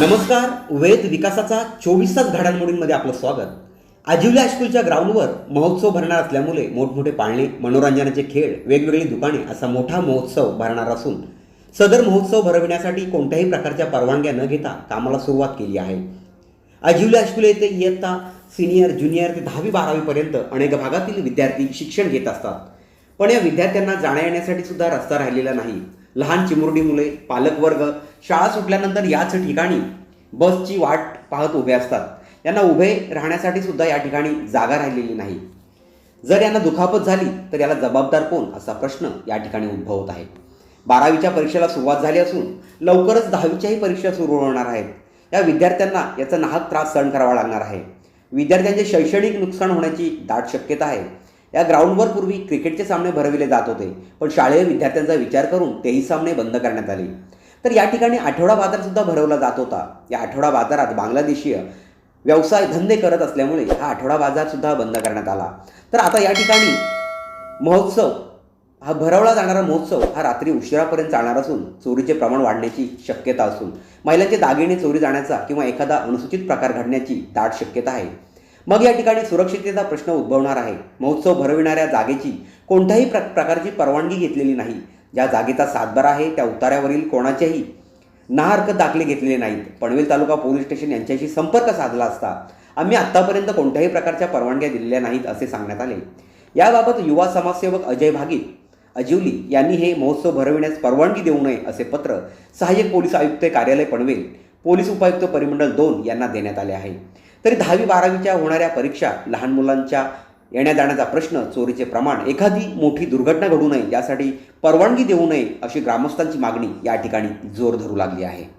नमस्कार वेद विकासाचा चोवीस तास घडामोडींमध्ये आपलं स्वागत. आजिवल्या हायस्कूलच्या ग्राउंडवर महोत्सव भरणार असल्यामुळे मोठमोठे पाळणे मनोरंजनाचे खेळ वेगवेगळी दुकाने असा मोठा महोत्सव भरणार असून सदर महोत्सव भरविण्यासाठी कोणत्याही प्रकारच्या परवानग्या न घेता कामाला सुरुवात केली आहे. आजिवल्या हायस्कूल येथे इयत्ता सिनियर ज्युनियर ते दहावी बारावीपर्यंत अनेक भागातील विद्यार्थी शिक्षण घेत असतात. पण या विद्यार्थ्यांना जाण्या येण्यासाठी सुद्धा रस्ता राहिलेला नाही. लहान चिमुरडी मुले पालकवर्ग शाळा सुटल्यानंतर याच ठिकाणी बसची वाट पाहत उभे असतात. यांना उभे राहण्यासाठी सुद्धा या ठिकाणी जागा राहिलेली नाही. जर यांना दुखापत झाली तर याला जबाबदार कोण? असा प्रश्न या ठिकाणी उद्भवत आहे. बारावीच्या परीक्षेला सुरुवात झाली असून लवकरच दहावीच्याही परीक्षा सुरू होणार आहेत. या विद्यार्थ्यांना याचा नाहक त्रास सहन करावा लागणार आहे. विद्यार्थ्यांचे शैक्षणिक नुकसान होण्याची दाट शक्यता आहे. या ग्राउंडवर पूर्वी क्रिकेटचे सामने भरविले जात होते पण शालेय विद्यार्थ्यांचा विचार करून तेही सामने बंद करण्यात आले. तर या ठिकाणी आठवडा बाजारसुद्धा भरवला जात होता. या आठवडा बाजारात बांगलादेशीय व्यवसाय धंदे करत असल्यामुळे हा आठवडा बाजारसुद्धा बंद करण्यात आला. तर आता या ठिकाणी महोत्सव हा भरवला जाणारा महोत्सव हा रात्री उशिरापर्यंत चालणार असून चोरीचे प्रमाण वाढण्याची शक्यता असून महिलांचे दागिने चोरी जाण्याचा किंवा एखादा अनुसूचित प्रकार घडण्याची दाट शक्यता आहे. मग या ठिकाणी सुरक्षिततेचा प्रश्न उद्भवणार आहे. महोत्सव भरविणाऱ्या जागेची कोणत्याही प्र प्रकारची परवानगी घेतलेली नाही. ज्या जागेचा सातबारा आहे त्या उतार्यावरील कोणाचेही ना दाखले घेतलेले नाहीत. पनवेल तालुका पोलीस स्टेशन यांच्याशी संपर्क साधला असता आम्ही आत्तापर्यंत कोणत्याही प्रकारच्या परवानग्या दिलेल्या नाहीत असे सांगण्यात आले. याबाबत युवा समाजसेवक अजय भागित अजिवली यांनी हे महोत्सव भरविण्यास परवानगी देऊ नये असे पत्र सहाय्यक पोलीस आयुक्त कार्यालय पनवेल पोलीस उपायुक्त परिमंडळ दोन यांना देण्यात आले आहे. तरी दहावी बारावीच्या होणाऱ्या परीक्षा लहान मुलांच्या येण्या जाण्याचा प्रश्न चोरीचे प्रमाण एखादी मोठी दुर्घटना घडू नये यासाठी परवानगी देऊ नये अशी ग्रामस्थांची मागणी या ठिकाणी जोर धरू लागली आहे.